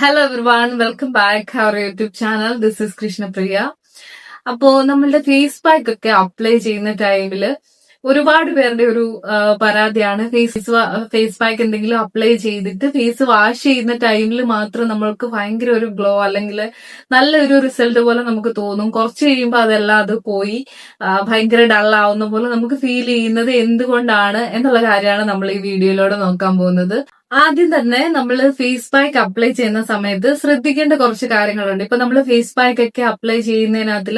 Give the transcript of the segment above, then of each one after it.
Hello everyone welcome back our YouTube channel this is Krishnapriya അപ്പോ നമ്മളുടെ face pack ഒക്കെ apply ചെയ്യുന്ന ടൈമിൽ ഒരുപാട് പേരുടെ ഒരു പരാതിയാണ്. ഫേസ് ഫേസ് പാക്ക് എന്തെങ്കിലും അപ്ലൈ ചെയ്തിട്ട് ഫേസ് വാഷ് ചെയ്യുന്ന ടൈമിൽ മാത്രം നമ്മൾക്ക് ഭയങ്കര ഒരു ഗ്ലോ അല്ലെങ്കിൽ നല്ലൊരു റിസൾട്ട് പോലെ നമുക്ക് തോന്നും. കുറച്ച് കഴിയുമ്പോൾ അതെല്ലാം അത് പോയി ഭയങ്കര ഡൾ ആവുന്ന പോലെ നമുക്ക് ഫീൽ ചെയ്യുന്നത് എന്തുകൊണ്ടാണ് എന്നുള്ള കാര്യമാണ് നമ്മൾ ഈ വീഡിയോയിലൂടെ നോക്കാൻ പോകുന്നത്. ആദ്യം തന്നെ നമ്മൾ ഫേസ് പാക്ക് അപ്ലൈ ചെയ്യുന്ന സമയത്ത് ശ്രദ്ധിക്കേണ്ട കുറച്ച് കാര്യങ്ങളുണ്ട്. ഇപ്പൊ നമ്മൾ ഫേസ് പാക്ക് ഒക്കെ അപ്ലൈ ചെയ്യുന്നതിനകത്തിൽ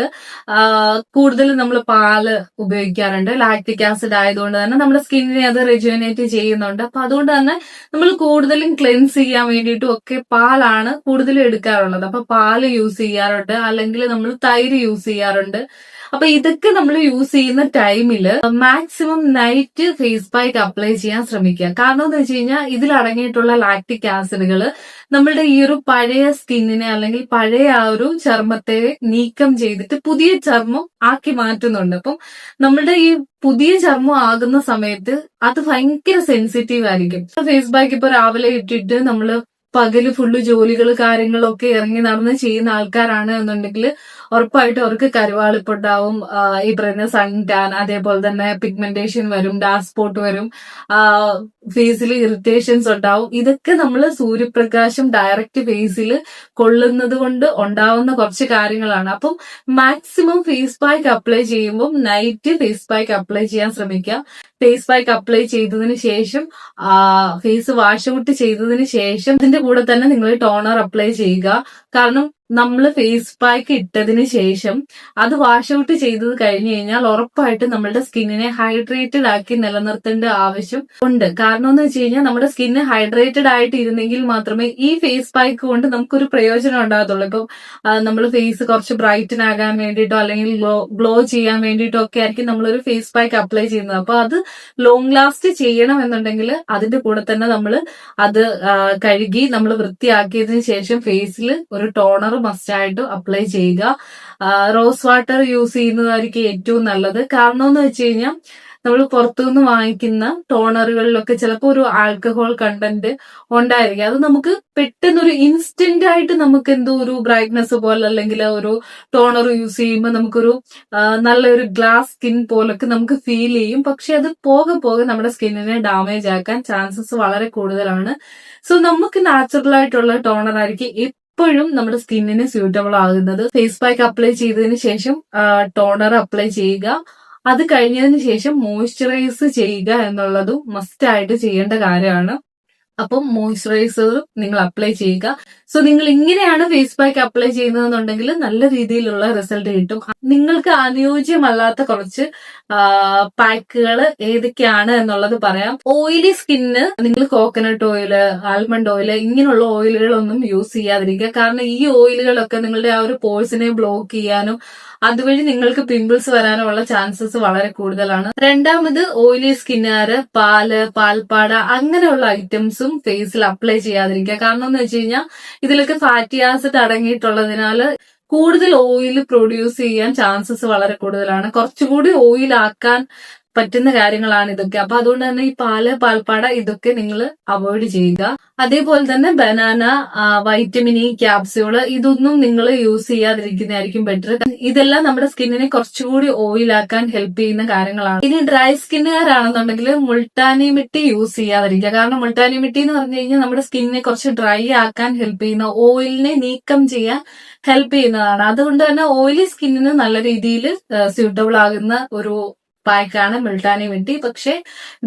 കൂടുതലും നമ്മൾ പാൽ ഉപയോഗിക്കാറുണ്ട്. ലാക്ടിക് ആസിഡ് ആയതുകൊണ്ട് തന്നെ നമ്മുടെ സ്കിന്നിനെ അത് റെജുവനേറ്റ് ചെയ്യുന്നുണ്ട്. അപ്പൊ അതുകൊണ്ട് തന്നെ നമ്മൾ കൂടുതലും ക്ലെൻസ് ചെയ്യാൻ വേണ്ടിയിട്ടും ഒക്കെ പാലാണ് കൂടുതലും എടുക്കാറുള്ളത്. അപ്പൊ പാൽ യൂസ് ചെയ്യാറുണ്ട്. അല്ലെങ്കിൽ നമ്മൾ തൈര് യൂസ് ചെയ്യാറുണ്ട്. അപ്പൊ ഇതൊക്കെ നമ്മൾ യൂസ് ചെയ്യുന്ന ടൈമിൽ maximum night face pack apply ചെയ്യാൻ ശ്രമിക്കുക. കാരണം എന്ന് വെച്ച് കഴിഞ്ഞാൽ ഇതിൽ അടങ്ങിയിട്ടുള്ള ലാക്ടിക് ആസിഡുകൾ നമ്മളുടെ ഈ ഒരു പഴയ സ്കിന്നിനെ അല്ലെങ്കിൽ പഴയ ആ ഒരു ചർമ്മത്തെ നീക്കം ചെയ്തിട്ട് പുതിയ ചർമ്മം ആക്കി മാറ്റുന്നുണ്ട്. അപ്പം നമ്മളുടെ ഈ പുതിയ ചർമ്മം ആകുന്ന സമയത്ത് അത് ഭയങ്കര സെൻസിറ്റീവ് ആയിരിക്കും. ഫേസ് പാക്ക് ഇപ്പൊ രാവിലെ ഇട്ടിട്ട് നമ്മൾ പകൽ ഫുള്ള് ജോലികൾ കാര്യങ്ങളൊക്കെ ഇറങ്ങി നടന്ന് ചെയ്യുന്ന ആൾക്കാരാണ് എന്നുണ്ടെങ്കിൽ ഉറപ്പായിട്ട് അവർക്ക് കരുവാളിപ്പുണ്ടാവും. ഈ പറയുന്ന സൺ ടാൻ അതേപോലെ തന്നെ പിഗ്മെന്റേഷൻ വരും ഡാർക്ക് സ്പോട്ട് വരും. ഫേസിൽ ഇറിറ്റേഷൻസ് ഉണ്ടാവും. ഇതൊക്കെ നമ്മൾ സൂര്യപ്രകാശം ഡയറക്റ്റ് ഫേസിൽ കൊള്ളുന്നത് കൊണ്ട് ഉണ്ടാവുന്ന കുറച്ച് കാര്യങ്ങളാണ്. അപ്പം മാക്സിമം ഫേസ് പാക്ക് അപ്ലൈ ചെയ്യുമ്പോൾ നൈറ്റ് ഫേസ് പാക്ക് അപ്ലൈ ചെയ്യാൻ ശ്രമിക്കുക ഫേസ് പാക്ക് അപ്ലൈ ചെയ്തതിന് ശേഷം ഫേസ് വാഷ് ഔട്ട് ചെയ്തതിന് ശേഷം ഇതിന്റെ കൂടെ തന്നെ നിങ്ങൾ ടോണർ അപ്ലൈ ചെയ്യുക. കാരണം നമ്മൾ ഫേസ് പാക്ക് ഇട്ടതിന് ശേഷം അത് വാഷ് ഔട്ട് ചെയ്തത് കഴിഞ്ഞു കഴിഞ്ഞാൽ ഉറപ്പായിട്ട് നമ്മുടെ സ്കിന്നിനെ ഹൈഡ്രേറ്റഡ് ആക്കി നിലനിർത്തേണ്ട ആവശ്യം ഉണ്ട്. കാരണം എന്ന് വെച്ച് കഴിഞ്ഞാൽ നമ്മുടെ സ്കിന്ന് ഹൈഡ്രേറ്റഡ് ആയിട്ട് ഇരുന്നെങ്കിൽ മാത്രമേ ഈ ഫേസ് പാക്ക് കൊണ്ട് നമുക്കൊരു പ്രയോജനം ഉണ്ടാകത്തുള്ളൂ. ഇപ്പം നമ്മൾ ഫേസ് കുറച്ച് ബ്രൈറ്റൻ ആകാൻ വേണ്ടിയിട്ടോ അല്ലെങ്കിൽ ഗ്ലോ ഗ്ലോ ചെയ്യാൻ വേണ്ടിയിട്ടോ ഒക്കെ ആയിരിക്കും നമ്മളൊരു ഫേസ് പാക്ക് അപ്ലൈ ചെയ്യുന്നത്. അപ്പൊ അത് ലോങ് ലാസ്റ്റ് ചെയ്യണം എന്നുണ്ടെങ്കിൽ അതിന്റെ കൂടെ തന്നെ നമ്മൾ അത് കഴുകി നമ്മൾ വൃത്തിയാക്കിയതിനു ശേഷം ഫേസിൽ ഒരു ടോണർ മസ്റ്റ് ആയിട്ട് അപ്ലൈ ചെയ്യുക. റോസ് വാട്ടർ യൂസ് ചെയ്യുന്നതായിരിക്കും ഏറ്റവും നല്ലത്. കാരണം എന്ന് വെച്ച് കഴിഞ്ഞാൽ നമ്മൾ പുറത്തുനിന്ന് വാങ്ങിക്കുന്ന ടോണറുകളിലൊക്കെ ചിലപ്പോൾ ഒരു ആൽക്കഹോൾ കണ്ടന്റ് ഉണ്ടായിരിക്കും. അത് നമുക്ക് പെട്ടെന്നൊരു ഇൻസ്റ്റന്റ് ആയിട്ട് നമുക്ക് എന്തോ ഒരു ബ്രൈറ്റ്നെസ് പോലെ അല്ലെങ്കിൽ ഒരു ടോണർ യൂസ് ചെയ്യുമ്പോൾ നമുക്കൊരു നല്ലൊരു ഗ്ലാസ് സ്കിൻ പോലൊക്കെ നമുക്ക് ഫീൽ ചെയ്യും. പക്ഷെ അത് പോകെ പോകെ നമ്മുടെ സ്കിന്നിനെ ഡാമേജ് ആക്കാൻ ചാൻസസ് വളരെ കൂടുതലാണ്. സോ നമുക്ക് നാച്ചുറൽ ആയിട്ടുള്ള ടോണർ ആയിരിക്കും എപ്പോഴും നമ്മുടെ സ്കിന്നിന് സ്യൂട്ടബിൾ ആകുന്നത് ഫേസ് പാക്ക് അപ്ലൈ ചെയ്തതിന് ശേഷം ടോണർ അപ്ലൈ ചെയ്യുക. അത് കഴിഞ്ഞതിന് ശേഷം മോയ്സ്ചറൈസ് ചെയ്യുക എന്നുള്ളതും മസ്റ്റ് ആയിട്ട് ചെയ്യേണ്ട കാര്യമാണ്. അപ്പം മോയ്സ്ചറൈസർ നിങ്ങൾ അപ്ലൈ ചെയ്യുക. സോ നിങ്ങൾ ഇങ്ങനെയാണ് ഫേസ് പാക്ക് അപ്ലൈ ചെയ്യുന്നതെന്നുണ്ടെങ്കിൽ നല്ല രീതിയിലുള്ള റിസൾട്ട് കിട്ടും. നിങ്ങൾക്ക് അനുയോജ്യമല്ലാത്ത കുറച്ച് പാക്കുകൾ ഏതൊക്കെയാണ് എന്നുള്ളത് പറയാം. ഓയിലി സ്കിന്ന് നിങ്ങൾ കോക്കനട്ട് ഓയിൽ ആൽമണ്ട് ഓയിൽ ഇങ്ങനെയുള്ള ഓയിലുകളൊന്നും യൂസ് ചെയ്യാതിരിക്കുക. കാരണം ഈ ഓയിലുകളൊക്കെ നിങ്ങളുടെ ആ ഒരു പോഴ്സിനെ ബ്ലോക്ക് ചെയ്യാനും അതുവഴി നിങ്ങൾക്ക് പിമ്പിൾസ് വരാനുള്ള ചാൻസസ് വളരെ കൂടുതലാണ്. രണ്ടാമത് ഓയിലി സ്കിന്നുകാര് പാൽ പാൽപ്പാട അങ്ങനെയുള്ള ഐറ്റംസും ഫേസിൽ അപ്ലൈ ചെയ്യാതിരിക്കുക. കാരണം എന്ന് വെച്ച് കഴിഞ്ഞാൽ ഇതിലൊക്കെ ഫാറ്റി ആസിഡ് അടങ്ങിയിട്ടുള്ളതിനാൽ കൂടുതൽ ഓയിൽ പ്രൊഡ്യൂസ് ചെയ്യാൻ ചാൻസസ് വളരെ കൂടുതലാണ്. കുറച്ചുകൂടി ഓയിൽ ആക്കാൻ പറ്റുന്ന കാര്യങ്ങളാണ് ഇതൊക്കെ. അപ്പൊ അതുകൊണ്ട് തന്നെ ഈ പാൽ പാൽപ്പാട ഇതൊക്കെ നിങ്ങൾ അവോയ്ഡ് ചെയ്യുക. അതേപോലെ തന്നെ ബനാന വൈറ്റമിൻ ഇ ക്യാപ്സ്യൂൾ ഇതൊന്നും നിങ്ങൾ യൂസ് ചെയ്യാതിരിക്കുന്നതായിരിക്കും ബെറ്റർ ഇതെല്ലാം നമ്മുടെ സ്കിന്നിനെ കുറച്ചുകൂടി ഓയിലാക്കാൻ ഹെൽപ്പ് ചെയ്യുന്ന കാര്യങ്ങളാണ്. ഇനി ഡ്രൈ സ്കിന്നുകാരാണെന്നുണ്ടെങ്കിൽ മുൾട്ടാനി മിട്ടി യൂസ് ചെയ്യാതിരിക്കുക. കാരണം മുൾട്ടാനി മിട്ടി എന്ന് പറഞ്ഞു കഴിഞ്ഞാൽ നമ്മുടെ സ്കിന്നിനെ കുറച്ച് ഡ്രൈ ആക്കാൻ ഹെൽപ്പ് ചെയ്യുന്ന ഓയിലിനെ നീക്കം ചെയ്യാൻ ഹെൽപ്പ് ചെയ്യുന്നതാണ്. അതുകൊണ്ട് തന്നെ ഓയിലി സ്കിന്നിന് നല്ല രീതിയിൽ സ്യൂട്ടബിൾ ആകുന്ന ഒരു പാക്കാണ് മിൾട്ടാനി മിട്ടി പക്ഷെ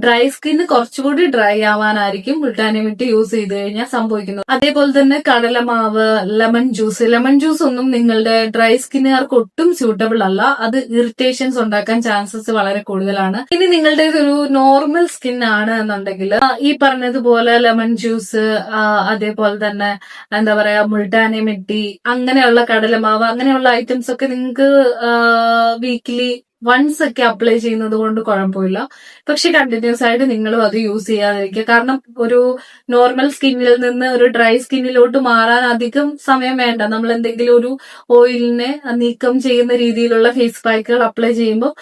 ഡ്രൈ സ്കിന്ന് കുറച്ചുകൂടി ഡ്രൈ ആവാനായിരിക്കും മിൾട്ടാനി മിട്ടി യൂസ് ചെയ്ത് കഴിഞ്ഞാൽ സംഭവിക്കുന്നത്. അതേപോലെ തന്നെ കടലമാവ് ലെമൺ ജ്യൂസ്. ലെമൺ ജ്യൂസ് ഒന്നും നിങ്ങളുടെ ഡ്രൈ സ്കിന്നുകാർക്ക് ഒട്ടും സ്യൂട്ടബിൾ അല്ല. അത് ഇറിറ്റേഷൻസ് ഉണ്ടാക്കാൻ ചാൻസസ് വളരെ കൂടുതലാണ്. ഇനി നിങ്ങളുടെ ഒരു നോർമൽ സ്കിൻ ആണ് എന്നുണ്ടെങ്കിൽ ഈ പറഞ്ഞതുപോലെ ലെമൺ ജ്യൂസ് അതേപോലെ തന്നെ എന്താ പറയാ മുൾട്ടാനി മിട്ടി അങ്ങനെയുള്ള കടലമാവ് അങ്ങനെയുള്ള ഐറ്റംസ് ഒക്കെ നിങ്ങൾക്ക് വീക്കിലി വൺസ് ഒക്കെ അപ്ലൈ ചെയ്യുന്നത് കൊണ്ട് കുഴപ്പമില്ല. പക്ഷെ കണ്ടിന്യൂസ് ആയിട്ട് നിങ്ങളും അത് യൂസ് ചെയ്യാതിരിക്കുക. കാരണം ഒരു നോർമൽ സ്കിന്നിൽ നിന്ന് ഒരു ഡ്രൈ സ്കിന്നിലോട്ട് മാറാൻ അധികം സമയം വേണ്ട. നമ്മൾ എന്തെങ്കിലും ഒരു ഓയിലിനെ നീക്കം ചെയ്യുന്ന രീതിയിലുള്ള ഫേസ് പാക്കുകൾ അപ്ലൈ ചെയ്യുമ്പോൾ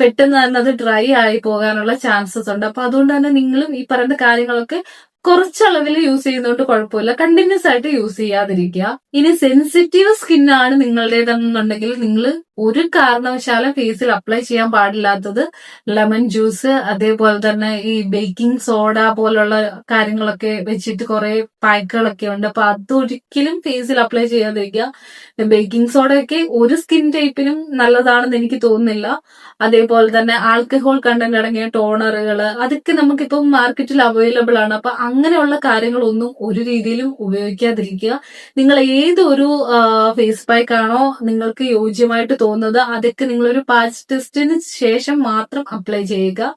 പെട്ടെന്ന് തന്നെ അത് ഡ്രൈ ആയി പോകാനുള്ള ചാൻസസ് ഉണ്ട്. അപ്പൊ അതുകൊണ്ട് തന്നെ നിങ്ങളും ഈ പറയുന്ന കാര്യങ്ങളൊക്കെ കുറച്ചളവിൽ യൂസ് ചെയ്യുന്നതുകൊണ്ട് കുഴപ്പമില്ല. കണ്ടിന്യൂസ് ആയിട്ട് യൂസ് ചെയ്യാതിരിക്കുക. ഇനി സെൻസിറ്റീവ് സ്കിന്നാണ് നിങ്ങളുടേതെന്നുണ്ടെങ്കിൽ നിങ്ങൾ ഒരു കാരണവശാലും ഫേസിൽ അപ്ലൈ ചെയ്യാൻ പാടില്ലാത്തത് ലെമൺ ജ്യൂസ് അതേപോലെ തന്നെ ഈ ബേക്കിംഗ് സോഡ പോലുള്ള കാര്യങ്ങളൊക്കെ വെച്ചിട്ട് കുറെ പാക്കുകളൊക്കെ ഉണ്ട്. അപ്പൊ അതൊരിക്കലും ഫേസിൽ അപ്ലൈ ചെയ്യാതിരിക്കുക. ബേക്കിംഗ് സോഡയൊക്കെ ഒരു സ്കിൻ ടൈപ്പിനും നല്ലതാണെന്ന് എനിക്ക് തോന്നുന്നില്ല. അതേപോലെ തന്നെ ആൽക്കഹോൾ കണ്ടന്റ് അടങ്ങിയ ടോണറുകൾ അതൊക്കെ നമുക്കിപ്പം മാർക്കറ്റിൽ അവൈലബിൾ ആണ്. അപ്പൊ അങ്ങനെയുള്ള കാര്യങ്ങളൊന്നും ഒരു രീതിയിലും ഉപയോഗിക്കാതിരിക്കുക. നിങ്ങൾ ഏതൊരു ഫേസ് പാക്കാണോ നിങ്ങൾക്ക് യോജ്യമായിട്ട് തോന്നുന്നത് അതൊക്കെ നിങ്ങളൊരു പാച്ച് ടെസ്റ്റിന് ശേഷം മാത്രം അപ്ലൈ ചെയ്യുക.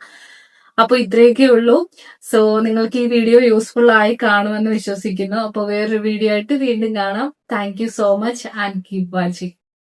അപ്പൊ ഇത്രയൊക്കെ ഉള്ളൂ. സോ നിങ്ങൾക്ക് ഈ വീഡിയോ യൂസ്ഫുൾ ആയി കാണുമെന്ന് വിശ്വസിക്കുന്നു. അപ്പൊ വേറൊരു വീഡിയോ ആയിട്ട് വീണ്ടും കാണാം. Thank so much and keep watching